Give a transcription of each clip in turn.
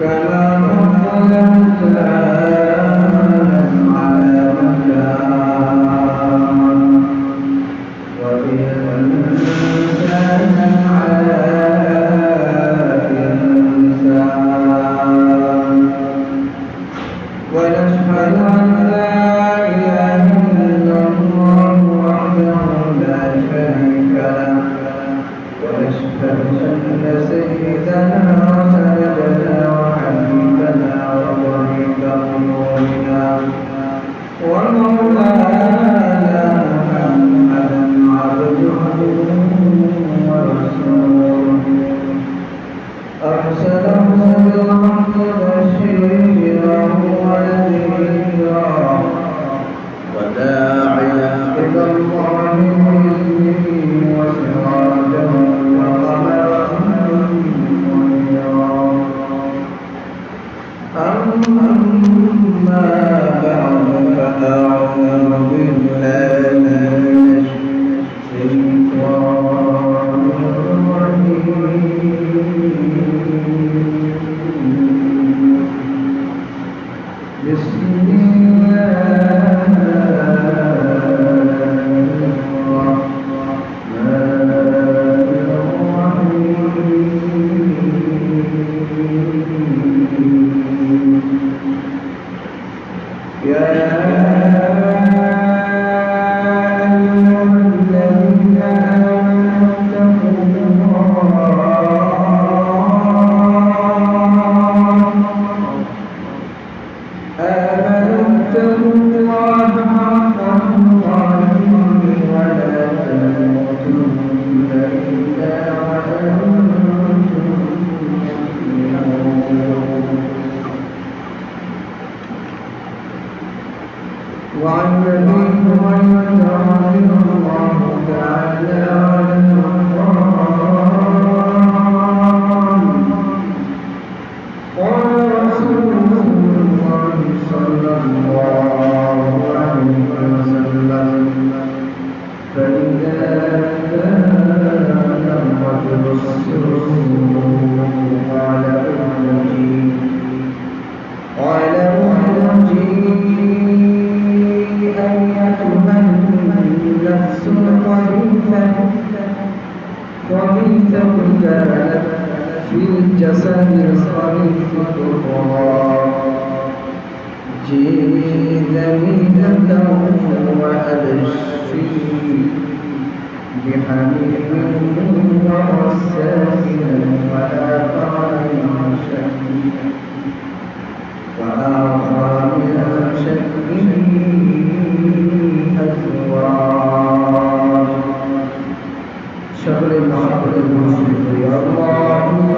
كما علمت فاتقوا الله في الجسد صريف الضرار جيني ذمينة وأبشر بحميم ورسام وآثار شهيد وآثار شهيد أزواج. شر الحق المشرك يا الله.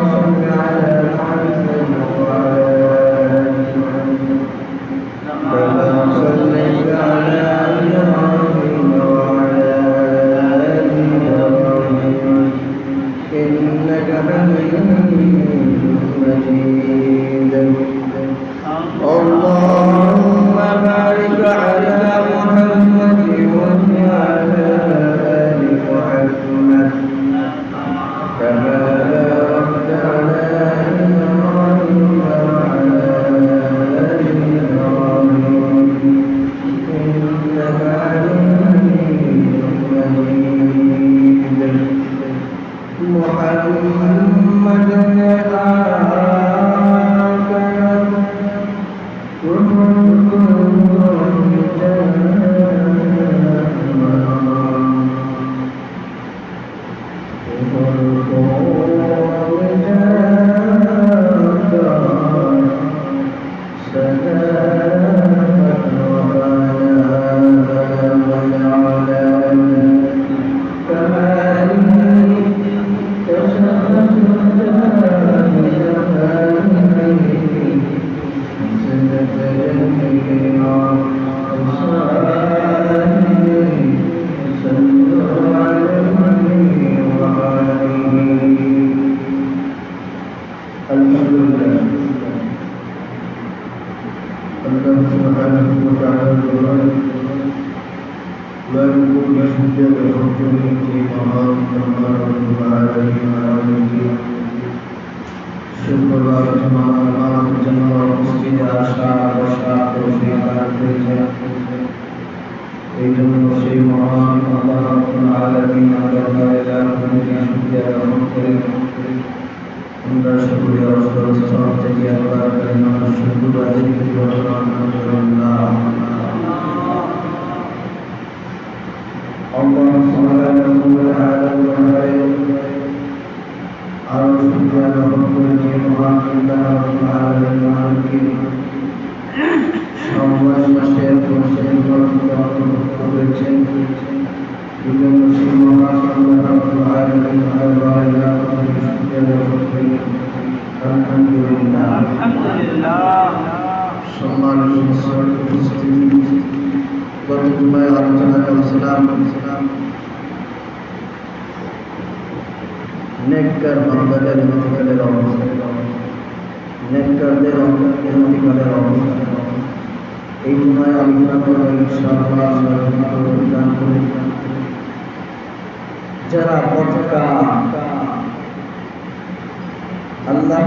সম্মানিত মুসলিম উপস্থিতি গত জুমায় আলোচনা করেছিলাম নেককার বান্দাদের ইন্তিকালের অবস্থা। নেককারদের ইন্তিকালের অবস্থা। এই জুমায় আলোচনা করে ইনশাআল্লাহ যারা পতাকা, আল্লাহ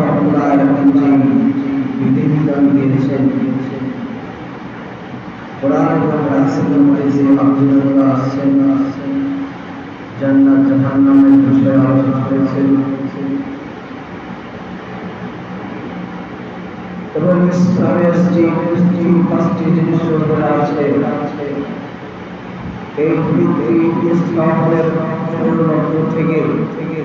বিধিবিধান দিয়েছেন। কোরআন এবং হাদিসের মধ্যে যে আলোচনাগুলো আসছেন জান্নাত জাহান্নামের বিষয়ে আলোচনা করেছেন এবং ইসলামের যে তিন পাঁচটি জিনিস বলা আছে এই দুইটি ইসলামের মূলমন্ত্র থেকে থেকে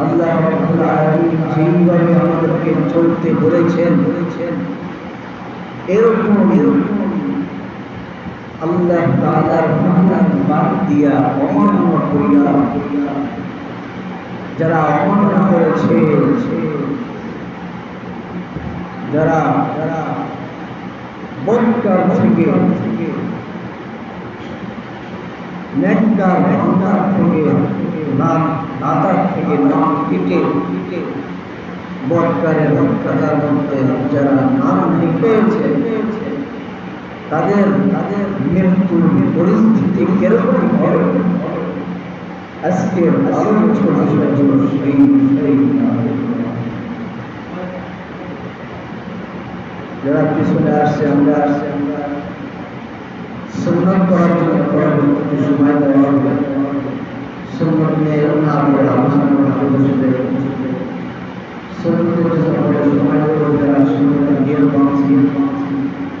আল্লাহ রাব্বুল আলামিন যেইভাবে আমাদেরকে চলতে বলেছেন বলেছেন এরকম এরকম আল্লাহ তাআলার হুকুম বাদ দিয়া অমান্য করিয়া যারা অমান্য করেছে যারা যারা বনকার থেকে নেককার ভান্ডার থেকে নাম দাতার থেকে নাম কেটে কেটে বটকারের হত্যাকার মধ্যে যারা নাম লিখেছে তাদের তাদের মৃত্যুর পরিস্থিতি কীরকম হবে? আজকের আলোচ্য বিষয় হল সেই সেই যারা পিছনে আসছে, আমরা আসছে। আমরা সুন্নত করার জন্য পরবর্তী সময় দেওয়া হবে সুন্নত নিয়ে না করে আলোচনা করতে বসবে সুন্নতের জন্য আমরা সময় দেবো যারা সুন্নতের জ্ঞান পাচ্ছি দ্রুত সুন্নত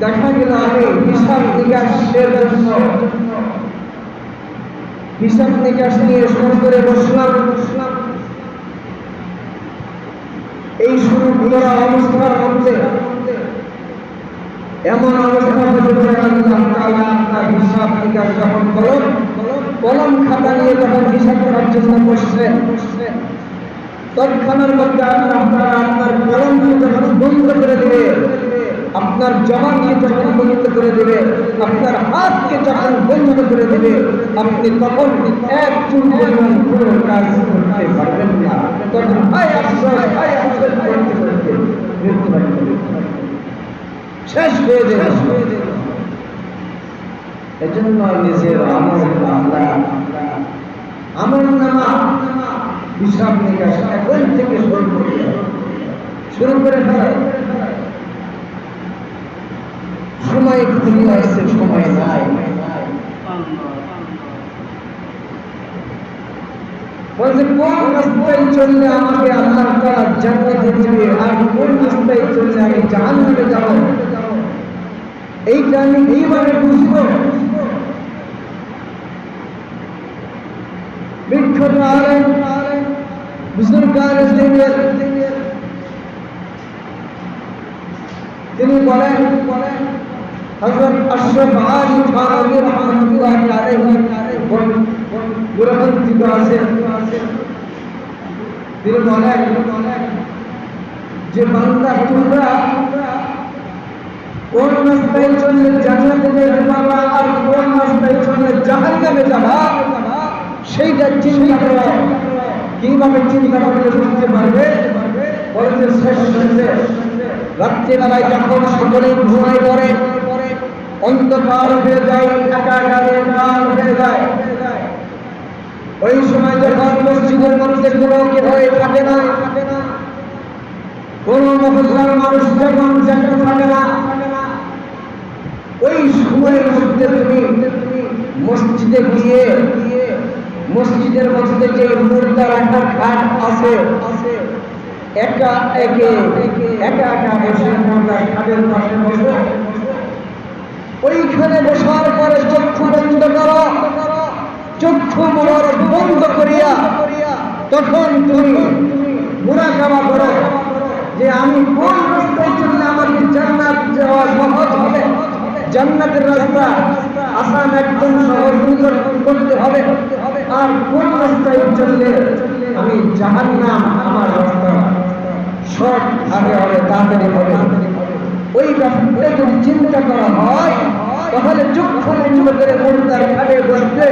দেখা গেল আমি হিসাব নিকাশের জন্য। হিসাব নিকাশ নিয়ে শুরু করে বসলাম। বসলাম এই শুরু করা অবস্থার মধ্যে এমন অবস্থা তাআলা আপনার হিসাব নিকাশ যখন কলম কলম খাতা নিয়ে যখন হিসাব করার জন্য বসছেন তৎক্ষণের মধ্যে তাআলা আপনার কলমকে যখন বন্ধ করে দেবে আপনার জবানকে যখন বন্ধ করে দেবে, আপনার হাতকে যখন বন্ধ করে দেবে, আপনি তখন এক চুল পরিমাণ কোনো কাজ করতে পারবেন না। তখন এখন থেকে শুরু করে, শুরু সময় খুলে আসছে সময় নাই বলছে কোন রাস্তায় চললে আমাকে আল্লাহ তাআলা জান্নাতে দিবে আর কোন রাস্তায় চললে আমি জাহান্নামে যাব এইটা আমি এইভাবে বুঝব বিখ্যাত আলেম বুজুর্গান দিনের তিনি বলেন হযরত আশরাফ আলী থানভী রহমাতুল্লাহ আলাইহি গ্রহণযোগ্য আছে। তিনি বলেন যে বান্দা তোমরা কোন রাস্তায় চললে জান্নাতে যেতে পারবা আর কোন রাস্তায় চললে জাহান্নামে যাবা, সেইটা চিন্তা করো। কীভাবে চিন্তা করলে বুঝতে পারবে? বলেছে শেষ রাত্রিবেলায় যখন সকলে ঘুমাই পড়ে অন্ধকার হয়ে যায় একাকারে কাল হয়ে যায়। ওই সময় যখন মসজিদের মধ্যে কোনো হয়ে থাকে না, কোন মহল্লার মানুষ যখন যেতে থাকে না, ওই সময়ের মধ্যে তুমি মসজিদে গিয়ে, মসজিদের মধ্যে যে মুর্দার একটা ঘাট আছে একা একে একা একা বসে মুর্দার ঘাটের পাশে বসে ওইখানে বসার পরে চক্ষু বন্ধ করো। চক্ষু মোবারক বন্ধ করিয়া তখন তুমি মুরাকাবা করো যে আমি কোন রাস্তায় চললে আমাকে জান্নাত যাওয়া সহজ হবে? জান্নাতের রাস্তা আসান একদম সহজ সুন্দর করতে হবে। আর কোন রাস্তায় চললে আমি জাহান্নাম আমার রাস্তা? সব আগে হবে তাড়াতাড়ি হবে। ওই রাস্তায় যদি চিন্তা করা হয়, তাহলে চক্ষু বন্ধ করে মুর্দার খাটে বসবে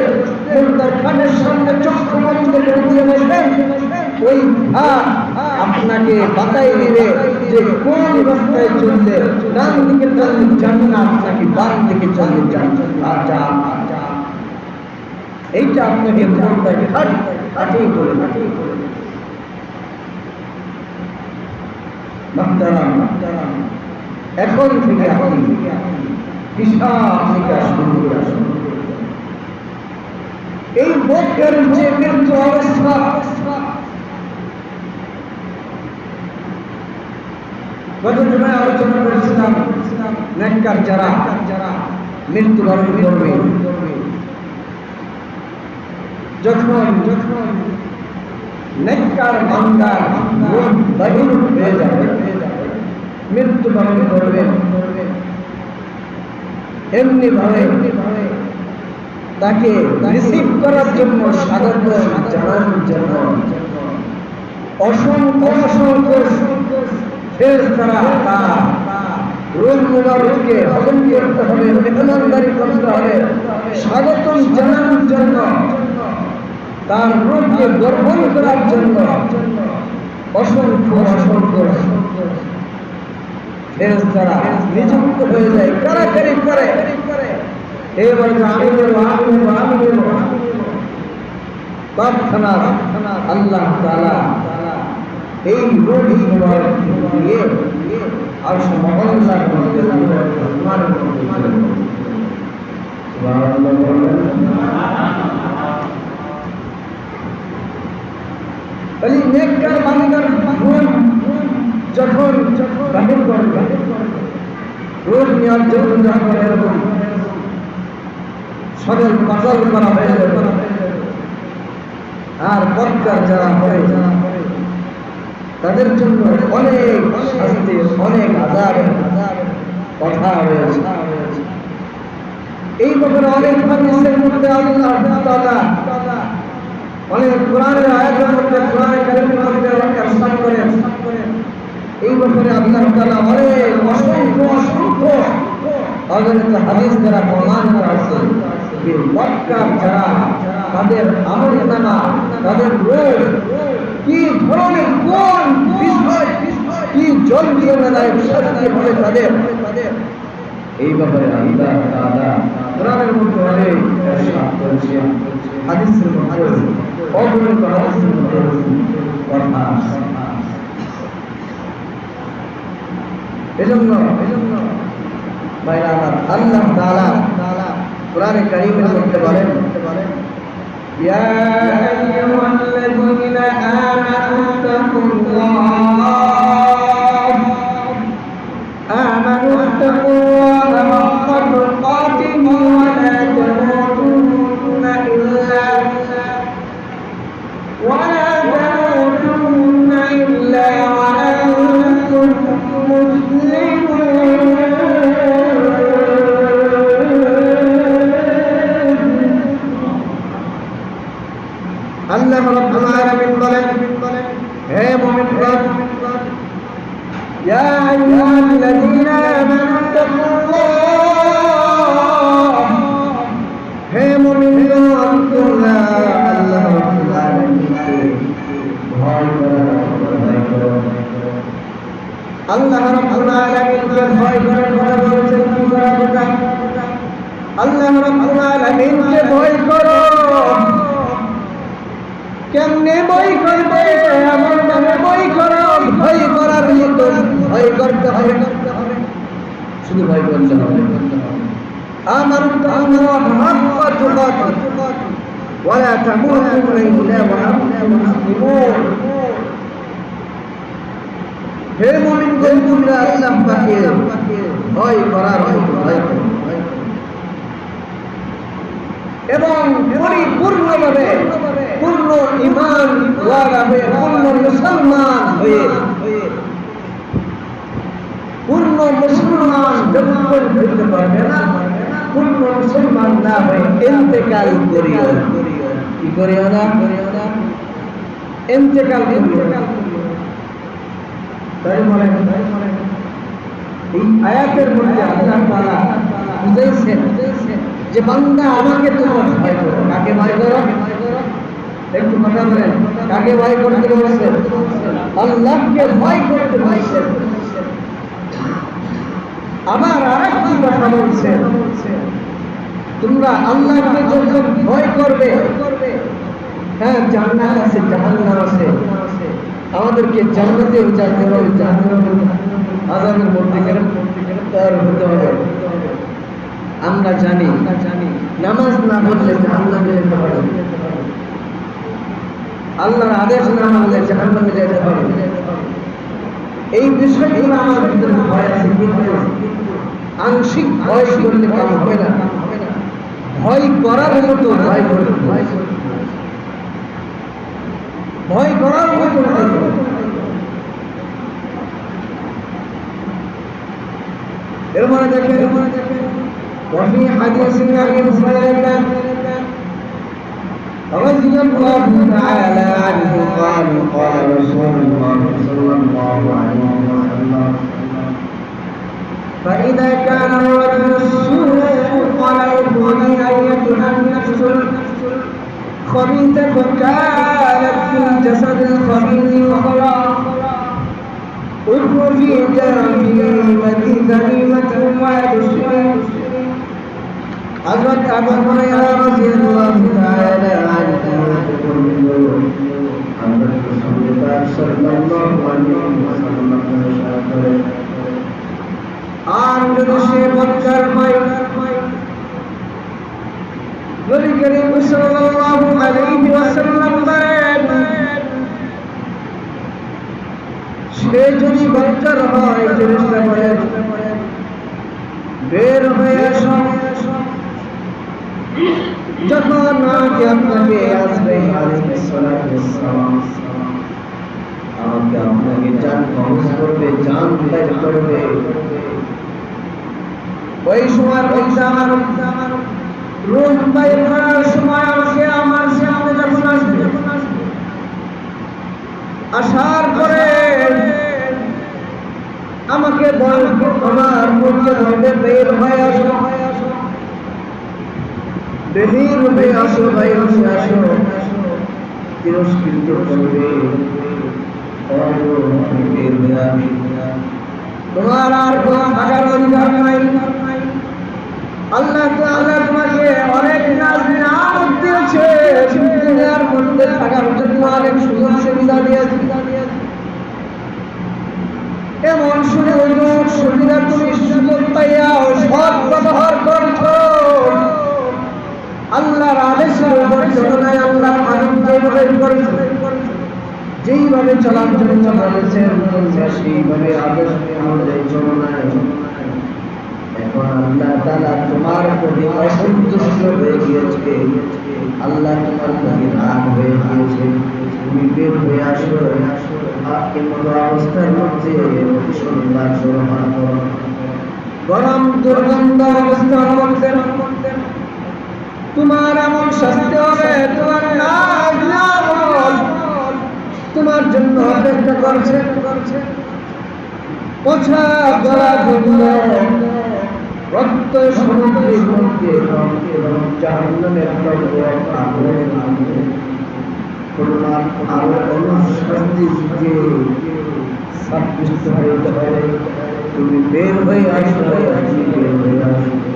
মুর্দার খাটের সামনে চক্ষু বন্ধ করে দিয়ে বসবেন। ওই ঘাট আপনাকে বাতাই দিবে যে কোন রাস্তায় চললে ডান দিকে চললে জান্নাত নাকি বাম দিকে চললে জান্নাত এইটা আপনাকে মুর্দার খাট খাটেই করে খাটেই করে মাহতারাম মাহতারাম। এখন থেকে আপনি হিসাব নিকাশ শুরু করে আসুন। এই বকের যে মৃত্যু অবস্থা গত জমায় আলোচনা করেছিলাম নেককার যারা যারা মৃত্যুবরণ করবে যখন যখন নেককার বান্দার মন বাহির হয়ে যাবে মৃত্যুবরণ করবে। এমনি ভাবে তাকে রিসিভ করার জন্য স্বাগত জানানোর জন্য অসংখ্য অসংখ্য করতে হবে, মেহমানদারি করতে হবে। স্বাগতম জানানোর জন্য তার রোগকে গ্রহণ করার জন্য অসংখ্য অসংখ্য ফেরেশতারা নিযুক্ত হয়ে যায় কারাকারি করে এবার আমি নেব আমি নেব আমি নেব তৎক্ষণা আল্লাহ তাআলা এই রোগ মুবারক দিয়ে আর মহল্লার মধ্যে আমার মধ্যে সুবহানাল্লাহ বলেন বলি নেককার বান্দার গুণ যখন বাহির করবে রোগ নেওয়ার জন্য যখন এরকম সদর পাজল করা হয়ে যাবে আর পথকার যারা হবে তাদের জন্য অনেক শাস্তি, অনেক আজাবের কথা রয়েছে এই ব্যাপারে অনেক হাদিসের মধ্যে আল্লাহ অনেক কোরআনের আয়াতের মধ্যে কোরআনের কারিমের মধ্যে ইরশাদ করেন। এই ব্যাপারে আল্লাহ তাআলা অনেক অসংখ্য অসংখ্য অগণিত হাদিস দ্বারা প্রমাণ করা মক্কার যারা তাদের আমল নামা, তাদের রোগ, কি ধরনের কোন বিষয়, কি জীবনদায়ক শাস্তি হবে তাদের এই ব্যাপারে আল্লাহ তাআলা কোরআনের মধ্যে অনেক ইরশাদ করেছেন হাদিসের মধ্যে অগণিত হাদিসের মধ্যে কথা আছে। এজন্য আল্লাহ তাআলা কোরআনে কারীমের মধ্যে বলেন ইয়া আইয়ুহাল্লাযীনা আমানু তাকুল্লাহ আলামিনকে ভয় করো কেমনে বই করবে আমার নামে বই করো ভয় করার মতো ভয় করতে হবে শুধু ভয় করতে হবে আমার আল্লাহ হাক্ক তুকাত ولا تموتن إلا وأنتم مسلمون হে মুমিন তোমরা আল্লাহ পাকে ভয় করার মতো ভয় করো এবং পরিপূর্ণভাবে পূর্ণ ইমান ওয়ালা হয়ে, পূর্ণ মুসলমান হয়ে। পূর্ণ মুসলমান যতক্ষণ হইতে পারবে না, পূর্ণ মুসলমান না হয়ে ইন্তেকাল করিও। কি করিও না? ইন্তেকাল করিও। তাই মনে এই আয়াতের মধ্যে আল্লাহ তাআলা বুঝাইছেন যে বান্দা আমাকে তোমার ভয় করো। কাকে ভয় করো? একটু কথা বলেন। কাকে ভয় করতে বলছেন? আল্লাহকে ভয় করতে বলছেন। আবার আরেকটি কথা বলছেন। তোমরা আল্লাহকে যখন ভয় করবে হ্যাঁ জান্নাত আছে, জাহান্নাম আছে। আমাদেরকে জান্নাতে যেতে হবে, জাহান্নামের আজাবের মধ্যে গ্রেফতার হতে হবে। আমরা জানি, নামাজ না পড়লে যেতে পারে। আল্লাহর আদেশ না মানলে জাহান্নামে যেতে পারে। এই বিষয়গুলো আমার ভিতরে ভয় আছে কিন্তু আংশিক ভয় করলে কাম হবে না। ভয় করার মতো ভয় করতে ভয় করার মতো ভয় এর মানে দেখেন وفي حديث أبي هريرة رضي الله تعالى عنه قال قال رسول الله صلى الله عليه وسلم فإذا كان الرجل السوء قال اخبرني أيتها النفس الخبيثة كانت في الجسد الخبيث وخلاص اخرجي جرمي ذميمة ويدسني حضرت أبو هريرة رضي الله تعالى عنه يقول حضرت رسول الله صلى الله عليه وسلم شاكر আর যদি সে বচ্চার হয় নবী করিম সাল্লাল্লাহু আলাইহি ওয়াসাল্লাম বলেন সে যদি বচ্চার হয় ফেরেশতা বলেন বের হয়ে আসো যখন আগে আপনাকে আসবে আমাকে আপনাকে জান কবজ করবে জান ত্যাগ করবে। ওই সময় বলছে আমার, রোজ বাইর করার সময় সে আমার সামনে যখন আসবে, আসার পরে আমাকে বল, আমার মুখে হবে বের হয়ে আসো হয়ে আসো। তোমার আর কোনো থাকার অধিকার নাই। আল্লাহ তাআলা তোমাকে অনেক নাজ নিয়ামত দিয়েছে। দুনিয়ার মধ্যে থাকার জন্য অনেক সুযোগ সুবিধা দিয়েছে। এমন সুযোগ সুবিধা তুমি সুযোগ পাইয়া সৎ ব্যবহার করছ। আল্লাহর আদেশের উপর চলনায় আল্লাহ মানুষ যেভাবে যেইভাবে চলার জন্য তোমরা সেইভাবে আদেশ অনুযায়ী চলো না এখন আল্লাহ তোমার প্রতি অসন্তুষ্ট হয়ে গিয়েছে। আল্লাহ তোমার প্রতি রাগ হয়ে গিয়েছে। গরম দুর্গন্ধ অবস্থার মধ্যে তোমার এমন শাস্তি হবে, তোমার তোমার জন্য অপেক্ষা করছে। রক্ত সমুদ্রের তুমি বের হয়ে আসো, তুমি বের হয়ে আসো। যে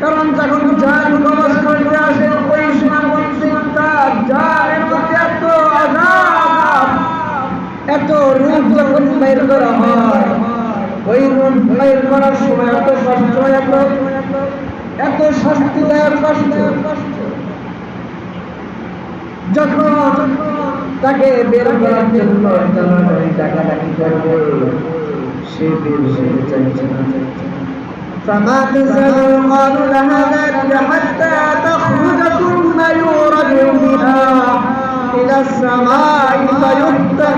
কারণ যখন জান কবজ করতে আসে এত আঘাত এত রূপ যখন বের করা হয়, ওই রূপ বের করার সময় এত কষ্ট, এত এত শাস্তিদায়ক কষ্ট। যখন তাকে বের করার জন্য টাকা টাকি করবে فما تزال قالوا لها ذلك حتى تخرج ثم يورد بها إلى السماء فيفتح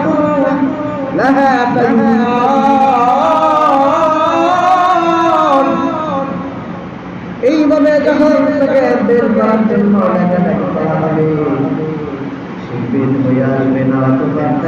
لها فيقال এইভাবে যখন তাকে বের করার জন্য লেখাটাকে করা হবে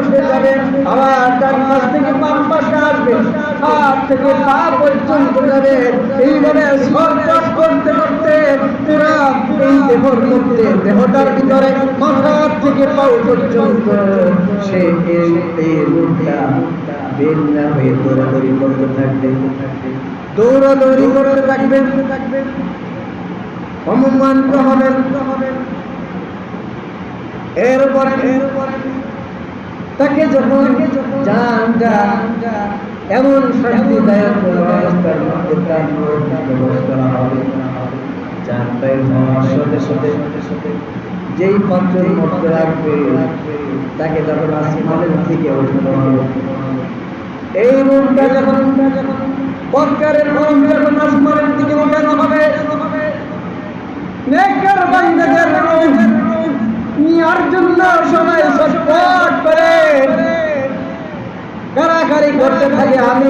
পাশে যাবে, আবার ডান পাশ থেকে আসবে। থেকে পা পর্যন্ত যাবে। এইভাবে সরকার করতে করতে পুরা এই দেহর মধ্যে, দেহটার ভিতরে মাথার থেকে পাও পর্যন্ত সে দৌড়াদৌড়ি করতে থাকবে। করতে এরপরে এরপরে তাকে যখন জানটা এমন শান্তিদায়ক অবস্থার মধ্যে তার করা হবে। হওয়ার সাথে সাথে সাথে যেই পাত্রের মধ্যে রাখবে তাকে যখন আসমানের দিকে ওঠানো হবে। এই রূপটা যখন বক্কারের রূপ যখন আসমানের দিকে ওঠানো হবে নেকর বান্দাদের রূপ নেওয়ার জন্য সবাই ছটফট করে। কারাকারি করতে থাকে, আমি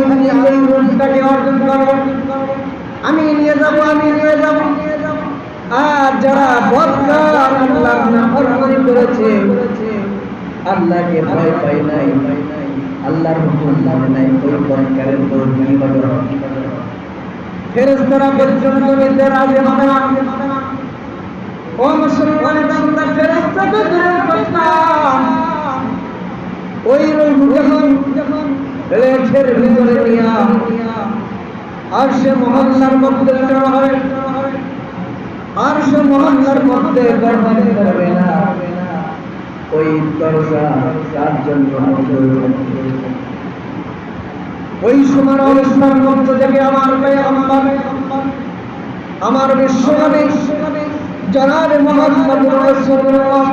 এই রূপটাকে অর্জন করব। আমি নিয়ে যাব, আমি নিয়ে যাব। আর যারা বদকার আল্লাহর নাফরমানি করেছে, আল্লাহকে ভয় পাই নাই। আল্লাহর হুকুম মানে নাই ওই বদকারের কি হবে ফেরেশতারা পর্যন্ত নিতে রাজি হবে না। ও মুসলমানের বান্দা ফেরেশতাকে দূর করতাম ওই রূপ যখন লেখের আর সে মহল্লার মধ্যে চড়া হবে আর সে ওই দরজা ওই সময় অনুষ্ঠান মঞ্চ থেকে আমার আমার আমার বিশ্বনবী জনাবে মোহাম্মদ রাসূলুল্লাহ,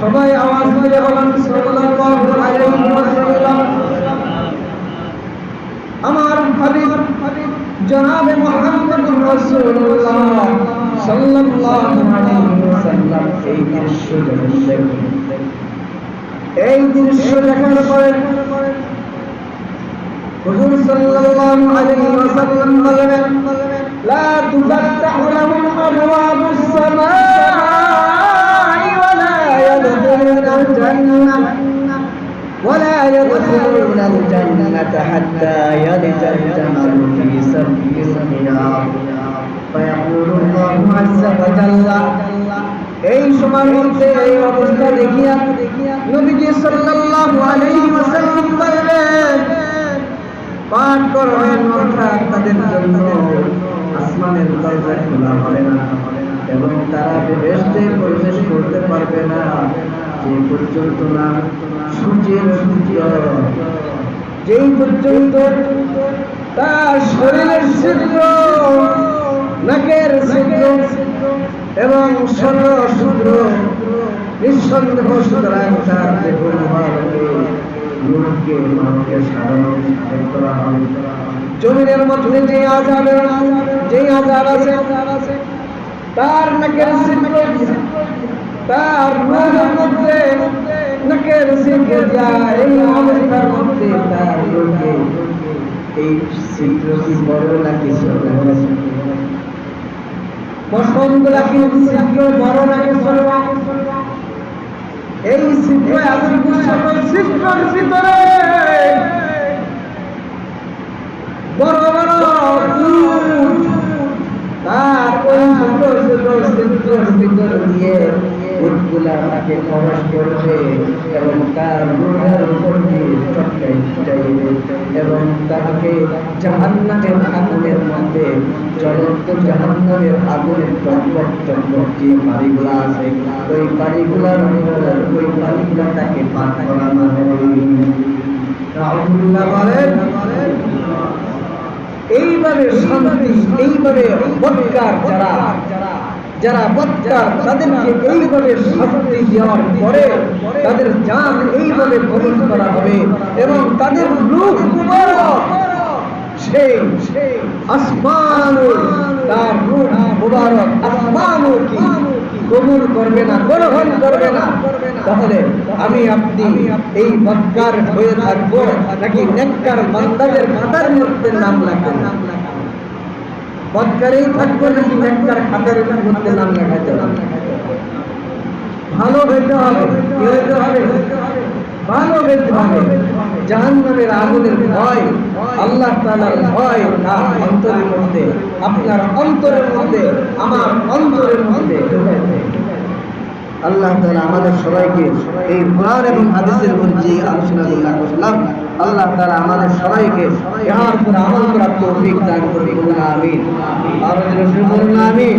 সবাই আওয়াজ দিয়ে বলেন, সাল্লাল্লাহু আলাইহি ওয়াসাল্লাম। আমার হাবিব, জনাবে মোহাম্মদ রাসূলুল্লাহ, সাল্লাল্লাহু আলাইহি ওয়াসাল্লাম, এই দৃশ্য দেখেন। এই দৃশ্য দেখার পরে হুজুর সাল্লাল্লাহু আলাইহি ওয়াসাল্লাম বলেন لا تفتح لهم أبواب السماء ولا يدخلون الجنة ولا يدخلون الجنة حتى يلج الجمل في سبيل الخيار فيقول الله عز وجل এই সময়ের মধ্যে এই অবস্থা দেখিয়া নবীজি সাল্লাল্লাহু আলাইহি ওয়াসাল্লাম বললেন পাঠ করবেন অর্থাৎ তাদের জন্য আসমানের দরজা খোলা হবে না। এবং তারা বেহেশতে প্রবেশ করতে পারবে না। যে পর্যন্ত না সূর্যের সূর্য যেই পর্যন্ত তার শরীরের ছিদ্র, নাকের এবং সর্ব সূত্র নিঃসন্দেহ সুতরাং তার দেহকে লোককে মানুষকে সাধারণ করা হবে জমিনের মধ্যে যে আজাদ যে আজাদ আছে, তার নাকের তার রোগের মধ্যে নাকের ছিদ্র যায়, এই অবস্থার মধ্যে তার লোকে এই ছিদ্র কি বড় নাকি ছোট? পছন্দ নাকি ছিদ্র এই ছিদ্র সকল ছিদ্রের বড় বড় উট ছোট ছোট ছিদ্রের ভিতর দিয়ে উটগুলা তাকে প্রবেশ করবে এবং তার রোগের উপর দিয়ে চটকাই চাইবে এবং তাকে জাহান্নামের আগুনের মধ্যে জ্বলন্ত জাহান্নামের আগুনের টকবক টকবক যে বাড়িগুলা আছে ওই বাড়িগুলার ওই বাড়িগুলা তাকে পাঠ করানো হবে বলেন এইভাবে শান্তি এইভাবে বৎকার যারা যারা বৎকার, তাদেরকে এইভাবে শান্তি দেওয়ার পরে তাদের জান এইভাবে কবল করা হবে এবং তাদের রূপ সেই আসমান, তার রূপ মুবারক, আসমান কি? কবুল করবে না, গ্রহণ করবে না। তাহলে আমি আপনি এই বৎকার হয়ে থাকব, নাকি নেককার বান্দাদের খাতার মধ্যে নাম লাগবে? নাম বৎকারেই থাকব নাকি নেককার খাতার মধ্যে নাম লেখাতে হবে? ভালো হইতে হবে, কি হইতে হবে? ভালো হইতে হবে। জাহান্নামের আগুনের ভয়, আল্লাহ তাআলার ভয় তার অন্তরের মধ্যে, আপনার অন্তরের মধ্যে, আমার অন্তরের মধ্যে আল্লাহ তাআলা আমাদের সবাইকে এই কোরআন এবং হাদিসের মধ্যে যে আলোচনাগুলো করলাম, আল্লাহ তাআলা আমাদের সবাইকে ইহার উপর আমল করার তৌফিক দান আমিন। বলুন, আমিন।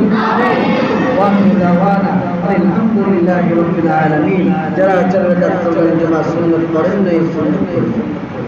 الحمد لله رب العالمين. جرى جرى جرى جرى سنت پڑھن نہیں سنت